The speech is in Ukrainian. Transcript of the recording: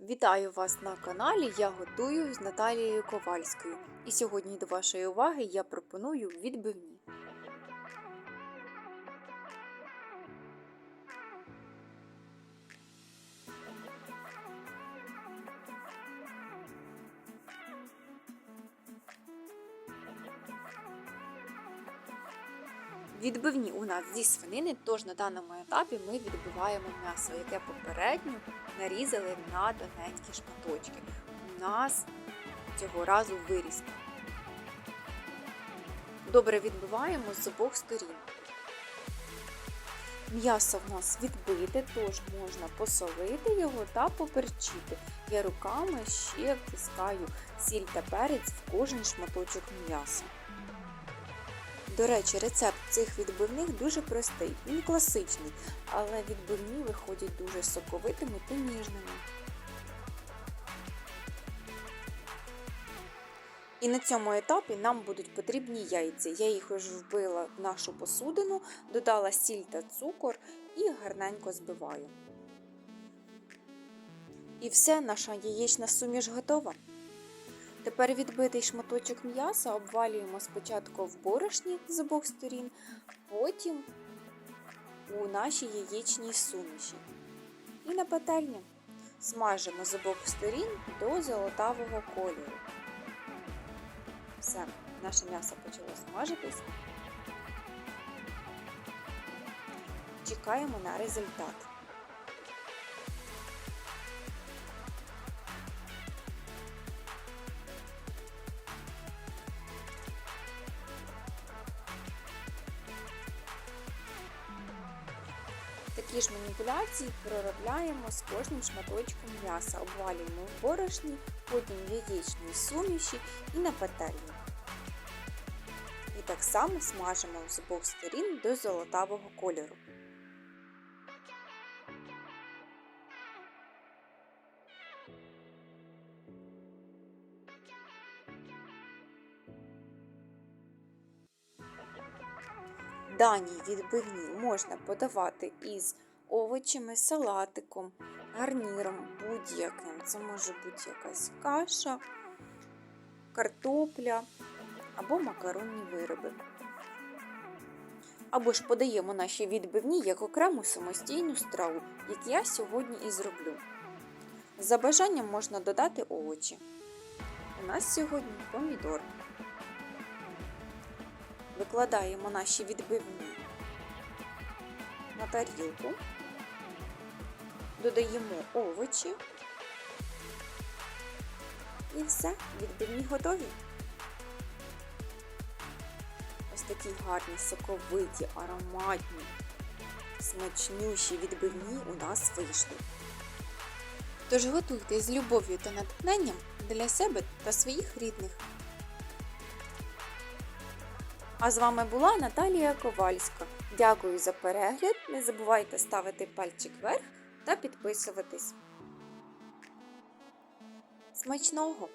Вітаю вас на каналі Я готую з Наталією Ковальською. І сьогодні до вашої уваги я пропоную відбивні. Відбивні у нас зі свинини, тож на даному етапі ми відбиваємо м'ясо, яке попередньо нарізали на тоненькі шматочки. У нас цього разу вирізка. Добре відбиваємо з обох сторін. М'ясо в нас відбите, тож можна посолити його та поперчити. Я руками ще втискаю сіль та перець в кожен шматочок м'яса. До речі, рецепт цих відбивних дуже простий, він класичний, але відбивні виходять дуже соковитими та ніжними. І на цьому етапі нам будуть потрібні яйця. Я їх вже вбила в нашу посудину, додала сіль та цукор і гарненько збиваю. І все, наша яєчна суміш готова. Тепер відбитий шматочок м'яса обвалюємо спочатку в борошні з обох сторін, потім у нашій яєчній суміші. І на пательню смажимо з обох сторін до золотавого кольору. Все, наше м'ясо почало смажитись. Чекаємо на результат. Такі ж маніпуляції проробляємо з кожним шматочком м'яса, обвалюємо в борошні, потім в яєчній суміші і на пательні. І так само смажимо з обох сторін до золотавого кольору. Дані відбивні можна подавати із овочами, салатиком, гарніром будь-яким. Це може бути якась каша, картопля або макаронні вироби. Або ж подаємо наші відбивні як окрему самостійну страву, як я сьогодні і зроблю. За бажанням можна додати овочі. У нас сьогодні помідор. Викладаємо наші відбивні на тарілку, додаємо овочі і все, відбивні готові. Ось такі гарні, соковиті, ароматні, смачнющі відбивні у нас вийшли. Тож готуйте з любов'ю та натхненням для себе та своїх рідних. А з вами була Наталія Ковальська. Дякую за перегляд. Не забувайте ставити пальчик вверх та підписуватись. Смачного!